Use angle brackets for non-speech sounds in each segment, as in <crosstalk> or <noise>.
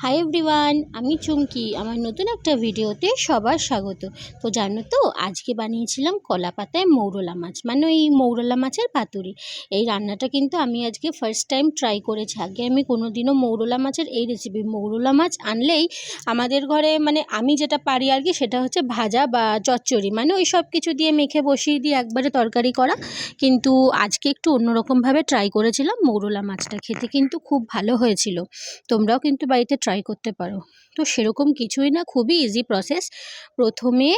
Hi everyone আমি চুমকি। আমার নতুন একটা ভিডিওতে সবার স্বাগত। তো জানো তো, আজকে বানিয়েছিলাম কলা পাতায় মৌরলা মাছ মানে ওই মৌরলা মাছের পাতুরি। এই রান্নাটা কিন্তু আমি আজকে ফার্স্ট টাইম ট্রাই করেছি। আগে আমি কোনো দিনও মৌরলা মাছের এই রেসিপি মৌরলা মাছ আনলেই আমাদের ঘরে মানে আমি যেটা পারি আর কি, সেটা হচ্ছে ভাজা বা চচ্চড়ি মানে ওই সব কিছু দিয়ে মেখে বসিয়ে দিয়ে একবারে তরকারি করা। কিন্তু আজকে একটু অন্যরকমভাবে ট্রাই করেছিলাম মৌরলা মাছটা। খেতে কিন্তু খুব ভালো হয়েছিল। তোমরাও কিন্তু বাড়িতে ট্রাই করতে পারো। তো সেরকম কিছুই না খুবই ইজি প্রসেস প্রথমে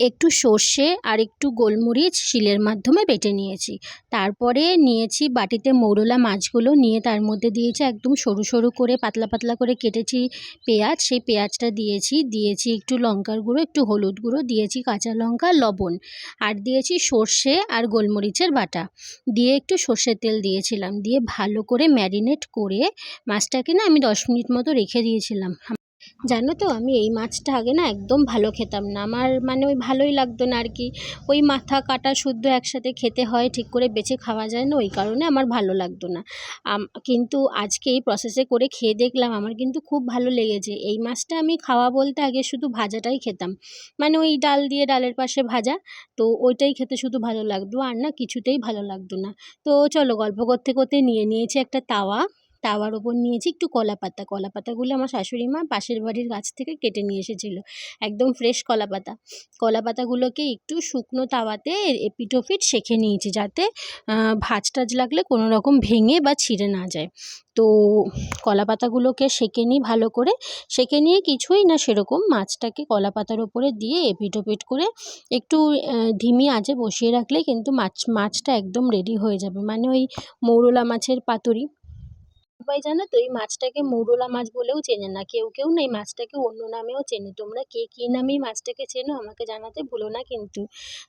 একটু সর্ষে আর একটু গোলমরিচ শিলের মাধ্যমে বেটে নিয়েছি। তারপরে নিয়েছি বাটিতে মৌরলা মাছগুলো, নিয়ে তার মধ্যে দিয়েছি একদম সরু সরু করে পাতলা পাতলা করে কেটেছি পেঁয়াজ। সেই পেঁয়াজটা দিয়েছি দিয়েছি একটু লঙ্কার গুঁড়ো, একটু হলুদ গুঁড়ো, দিয়েছি কাঁচা লঙ্কা, লবণ আর দিয়েছি সর্ষে আর গোলমরিচের বাটা। দিয়ে একটু সর্ষের তেল দিয়েছিলাম, দিয়ে ভালো করে ম্যারিনেট করে মাছটাকে না আমি দশ মিনিট মতো রেখে দিয়েছিলাম। জানো তো, আমি এই মাছটা আগে না একদম ভালো খেতাম না। আমার মানে ওই ভালোই লাগতো না আর কি ওই মাথা কাটা শুদ্ধ একসাথে খেতে হয়, ঠিক করে বেছে খাওয়া যায় না, ওই কারণে আমার ভালো লাগতো না। কিন্তু আজকে এই প্রসেসে করে খেয়ে দেখলাম, আমার কিন্তু খুব ভালো লেগেছে। এই মাছটা আমি খাওয়া বলতে আগে শুধু ভাজাটাই খেতাম। মানে ওই ডাল দিয়ে ডালের পাশে ভাজা, তো ওইটাই খেতে শুধু ভালো লাগতো, আর না কিছুতেই ভালো লাগতো না। তো চলো গল্প করতে করতে নিয়ে নিয়েছি একটা তাওয়া। তাওয়ার ওপর নিয়েছি একটু কলা পাতা। কলা পাতাগুলো আমার শাশুড়ি মা পাশের বাড়ির গাছ থেকে কেটে নিয়ে এসেছিল। একদম ফ্রেশ কলা পাতা। কলা পাতাগুলোকে একটু শুকনো তাওয়াতে এপিটোপিট সেঁকে নিয়েছি যাতে ভাজ টাজ লাগলে কোনো রকম ভেঙে বা ছিঁড়ে না যায়। তো কলা পাতাগুলোকে সেঁকে নিই ভালো করে। সেঁকে নিয়ে কিছুই না সেরকম মাছটাকে কলা পাতার ওপরে দিয়ে এপিট ওপিট করে একটু ধিমি আঁচে বসিয়ে রাখলে কিন্তু মাছ, মাছটা একদম রেডি হয়ে যাবে। মানে ওই মৌরলা মাছের পাতুরি। সবাই জানো তো, এই মাছটাকে মৌরলা মাছ বলেও চেনে না। কেউ কেউ না এই মাছটাকে অন্য নামেও চেনে। তোমরা কে কী নামে এই মাছটাকে চেনো আমাকে জানাতে ভুলো না কিন্তু।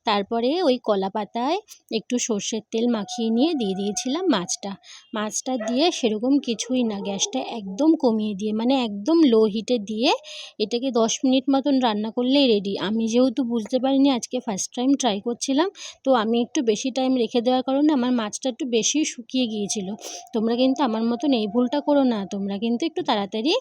তারপরে ওই কলা পাতায় একটু সর্ষের তেল মাখিয়ে নিয়ে দিয়ে দিয়েছিলাম মাছটা। মাছটা দিয়ে সেরকম কিছুই না। গ্যাসটা একদম কমিয়ে দিয়ে মানে একদম লো হিটে দিয়ে এটাকে দশ মিনিট মতন রান্না করলেই রেডি আমি যেহেতু বুঝতে পারিনি, আজকে ফার্স্ট টাইম ট্রাই করছিলাম, তো আমি একটু বেশি টাইম রেখে দেওয়ার কারণে আমার মাছটা একটু বেশি শুকিয়ে গিয়েছিল। তোমরা কিন্তু আমার মতন এই ভুলটা করো না, তোমরা কিন্তু একটু তাড়াতাড়ি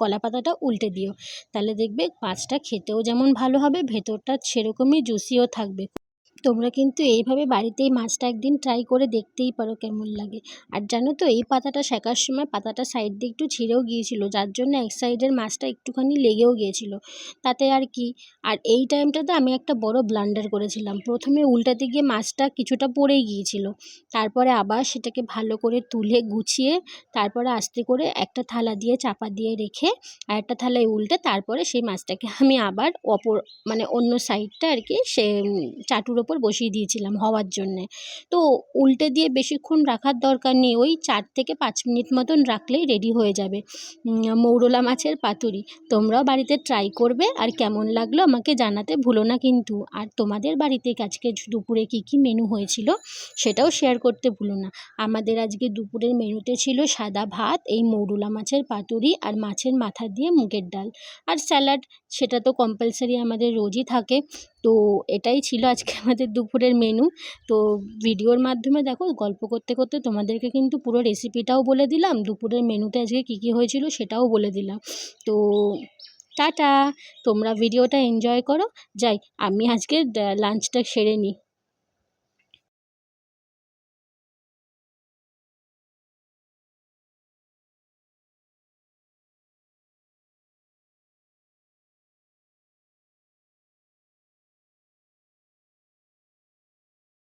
কলা পাতাটা উল্টে দিও। তাহলে দেখবে পাঁচটা খেতেও যেমন ভালো হবে, ভেতরটা সেরকমই জুসিও থাকবে। তোমরা কিন্তু এইভাবে বাড়িতেই মাছটা একদিন ট্রাই করে দেখতেই পারো কেমন লাগে। আর জানো তো, এই পাতাটা শেখার সময় পাতাটা সাইড দিয়ে একটু ছিঁড়েও গিয়েছিল, যার জন্য এক সাইডের মাছটা একটুখানি লেগেও গিয়েছিল। তাতে আর কি? আর এই টাইমটাতে আমি একটা বড় ব্লান্ডার করেছিলাম। প্রথমে উল্টাতে গিয়ে মাছটা কিছুটা পড়েই গিয়েছিল। তারপরে আবার সেটাকে ভালো করে তুলে গুছিয়ে, তারপরে আস্তে করে একটা থালা দিয়ে চাপা দিয়ে রেখে, আর একটা থালায় উল্টে তারপরে সেই মাছটাকে আমি আবার অপর মানে অন্য সাইডটা আর কি, সে চাটুর ওপর বসিয়ে দিয়েছিলাম হওয়ার জন্যে। তো উল্টে দিয়ে বেশিক্ষণ রাখার দরকার নেই, ওই চার থেকে পাঁচ মিনিট মতন রাখলেই রেডি হয়ে যাবে। মৌরলা মাছের পাতুরি, তোমরাও বাড়িতে ট্রাই করবে আর কেমন লাগল আমাকে জানাতে ভুলো না কিন্তু। আর তোমাদের বাড়িতে আজকে দুপুরে কী কী মেনু হয়েছিল সেটাও শেয়ার করতে ভুলো না। আমাদের আজকে দুপুরের মেনুতে ছিল সাদা ভাত, এই মৌরলা মাছের পাতুরি আর মাছের মাথা দিয়ে মুগের ডাল। আর স্যালাড সেটা তো কম্পালসারি আমাদের রোজই থাকে। তো এটাই ছিল আজকে <laughs> আমাদের দুপুরের মেনু তো ভিডিওর মাধ্যমে দেখো, গল্প করতে করতে তোমাদেরকে কিন্তু পুরো রেসিপিটাও বলে দিলাম। দুপুরের মেনুতে আজকে কী কী হয়েছিল সেটাও বলে দিলাম। তো টাটা! তোমরা ভিডিওটা এনজয় করো। যাই, আমি আজকে লাঞ্চটা সেরে নিই।